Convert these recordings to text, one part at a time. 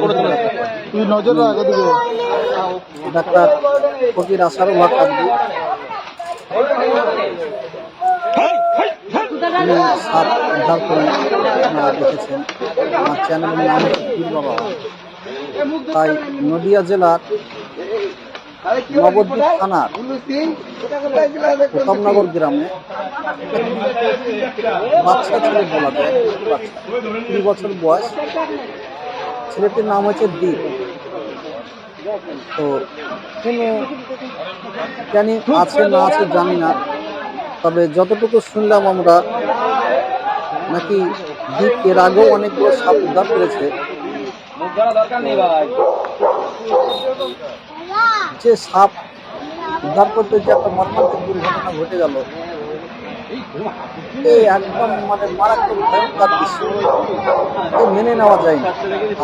করে করে তুই নজর রাখ এদিকে। ডাক্তার ফকির হক আব্দু তিনি সাপ উদ্ধার করে দেখেছেন। আমার চ্যানেলের নাম তাই নদিয়া জেলার নবদ্বীপ থানার। প্রতাপনগর গ্রামে। বাচ্চা ছেলে বলা যায়। বাচ্চা বছর বয়স। ছেলেটির নাম হচ্ছে দ্বীপ তো কোনো জানি আছে না আছে জানি না। তবে যতটুকু শুনলাম আমরা নাকি দ্বীপ এর আগেও অনেকগুলো সাপ উদ্ধার করেছে। যে সাপ উদ্ধার করতে যে একটা মর্মান্তিক দুর্ঘটনা ঘটে গেল এই একদম মানে মারাত্মক ভয়ঙ্কর দৃশ্য। মেনে নেওয়া যায় না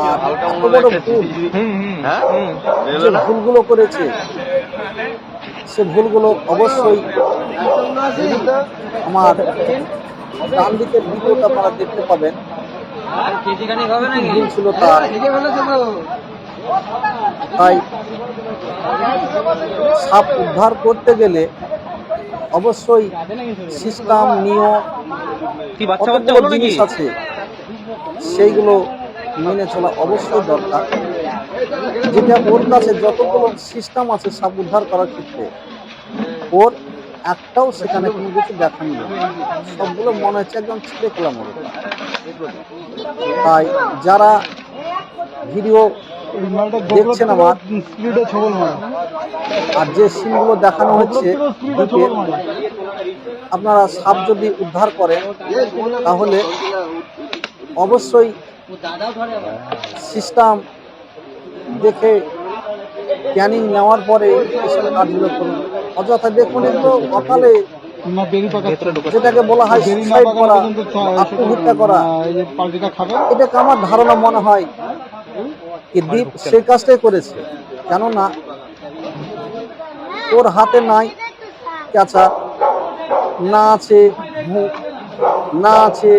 আর এত বড় ভুল যে ভুলগুলো করেছে সে ভুলগুলো অবশ্যই আমার ডান দিকের ভিডিওটা আপনারা দেখতে পাবেন। ছিল তার? তাই সাপ উদ্ধার করতে গেলে অবশ্যই সিস্টেম নিয়ম কতগুলো জিনিস আছে সেইগুলো মেনে চলা অবশ্যই দরকার। যেটা ওর কাছে যতগুলো সিস্টেম আছে সাপ উদ্ধার করার ক্ষেত্রে ওর একটাও সেখানে কোনো কিছু দেখা নিল সবগুলো মনে হচ্ছে একদম ছেলে খেলাম ওর তাই যারা ভিডিও দেখছেন আমার। আর যে সিনগুলো দেখানো হচ্ছে আপনারা সাপ যদি উদ্ধার করেন তাহলে অবশ্যই সিস্টেম দেখে ক্যানিং নেওয়ার পরে এসব কাজগুলো করুন। অযথা দেখুন একটু অকালে যেটাকে বলা হয় সুসাইড করা আত্মহত্যা করা। আহ, এই যে পাল্টিটা খাবে এটাকে আমার ধারণা মনে হয় কি দ্বীপ সেই কাজটাই করেছে। কেননা ওর হাতে নাই ক্যাচা না আছে মুখ না আছে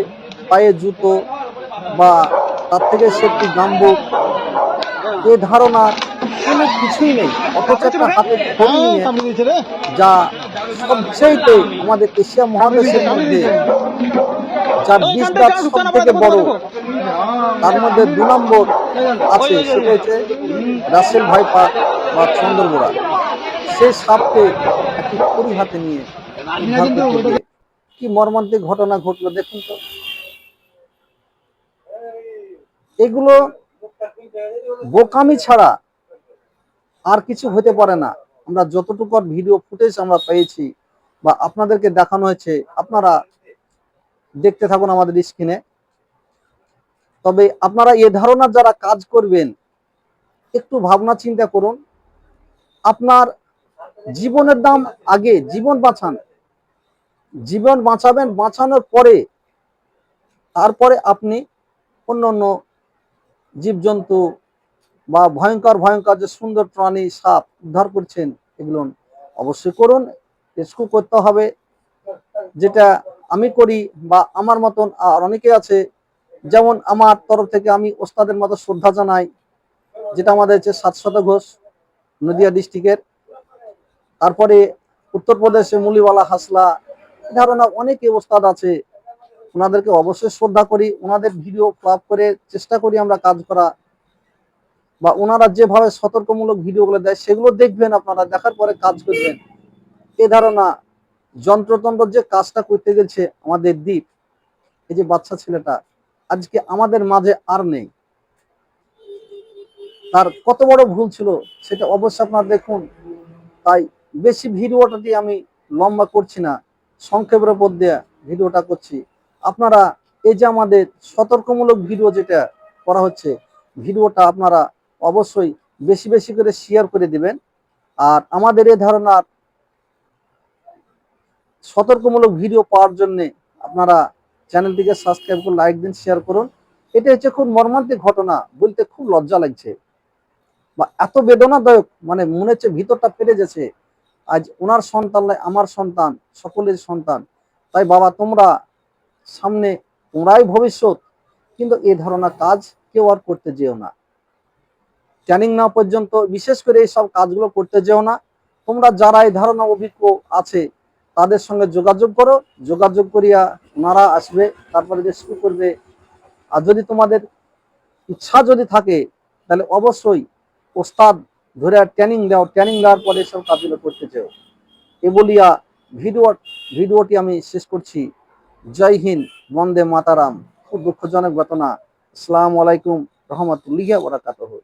পায়ে জুতো বা তার থেকে সেফটি গাম্বুক। এ ধারণা কোনো কিছুই নেই। অথচ একটা হাতে হ্যাঁ, নিয়ে যা সবচেয়েতে আমাদের এশিয়া মহাদেশের মধ্যে যার দাঁত সব থেকে বড় তার মধ্যে দু নম্বর আছে, সেটা হচ্ছে রাসেল ভাইপা বা চন্দ্রগোড়া সেই সাপকে একটি খড়ি হাতে নিয়ে কি মর্মান্তিক ঘটনা ঘটলো দেখুন তো। এগুলো বোকামি ছাড়া আর কিছু হতে পারে না। আমরা যতটুকু ভিডিও ফুটেজ আমরা পেয়েছি বা আপনাদেরকে দেখানো হয়েছে, আপনারা দেখতে থাকুন আমাদের স্ক্রিনে। তবে আপনারা এ ধারণার যারা কাজ করবেন, একটু ভাবনা চিন্তা করুন। আপনার জীবনের দাম আগে, জীবন বাঁচান। জীবন বাঁচাবেন, বাঁচানোর পরে, তারপরে আপনি অন্য অন্য জীবজন্তু বা ভয়ঙ্কর ভয়ঙ্কর যে সুন্দর প্রাণী, সাপ উদ্ধার করছেন, এগুলো অবশ্যই করুন। রেস্কিউ করতে হবে। যেটা আমি করি বা আমার মতন আর অনেকে আছে যেমন আমার তরফ থেকে আমি ওস্তাদের মতো শ্রদ্ধা জানাই, যেটা আমাদের হচ্ছে সাতশত ঘোষ নদিয়া ডিস্ট্রিক্টের। তারপরে উত্তরপ্রদেশে মুলিওয়ালা হাসলা ধরনের অনেকে ওস্তাদ আছে, ওনাদেরকে অবশ্যই শ্রদ্ধা করি, ওনাদের ভিডিও ক্লাব করে চেষ্টা করি আমরা কাজ করা, বা ওনারা যেভাবে সতর্কমূলক ভিডিওগুলো দেয়, সেগুলো দেখবেন আপনারা, দেখার পরে কাজ করবেন। এ ধারণা যন্ত্রতন্ত্র যে কাজটা করতে গেছে আমাদের দ্বীপ, এই যে বাচ্চা ছেলেটা আজকে আমাদের মাঝে আর নেই। তার কত বড় ভুল ছিল সেটা অবশ্যই আপনারা দেখুন। তাই বেশি ভিডিওটা দিয়ে আমি লম্বা করছি না, সংক্ষেপের উপর দিয়ে ভিডিওটা করছি। আপনারা এই যে আমাদের সতর্কমূলক ভিডিও যেটা করা হচ্ছে, ভিডিওটা আপনারা অবশ্যই বেশি বেশি করে শেয়ার করে দিবেন। আর আমাদের এ ধারণার সতর্কমূলক ভিডিও পাওয়ার জন্য আপনারা চ্যানেলটিকে সাবস্ক্রাইব করে লাইক দিন শেয়ার করুন। এটা হচ্ছে খুব মর্মান্তিক ঘটনা, বলতে খুব লজ্জা লাগছে। বা এত বেদনাদায়ক মানে মনে হচ্ছে ভিতরটা ফেটে গেছে। আজ ওনার সন্তান আমার সন্তান, সকলের সন্তান। তাই বাবা, তোমরা সামনে তোমরাই ভবিষ্যৎ। কিন্তু এই ধরনের কাজ কেউ আর করতে যেও না। ট্যানিং না পর্যন্ত, বিশেষ করে এই সব কাজগুলো করতে যেও না। তোমরা যারা এই ধরনের অভিজ্ঞ আছে, তাদের সঙ্গে যোগাযোগ করো। যোগাযোগ করিয়া ওনারা আসবে, তারপরে শুরু করবে। আর যদি তোমাদের ইচ্ছা যদি থাকে, তাহলে অবশ্যই ওস্তাদ ধরে ট্রেনিং দাও। ট্রেনিং দেওয়ার পরে সব কাজগুলো করতে চাও এ বলিয়া ভিডিও, ভিডিওটি আমি শেষ করছি। জয় হিন্দ, বন্দে মাতারাম। খুব দুঃখজনক ঘটনা। আসসালামু আলাইকুম, রহমতুল্লাহ বরাকাতুহু।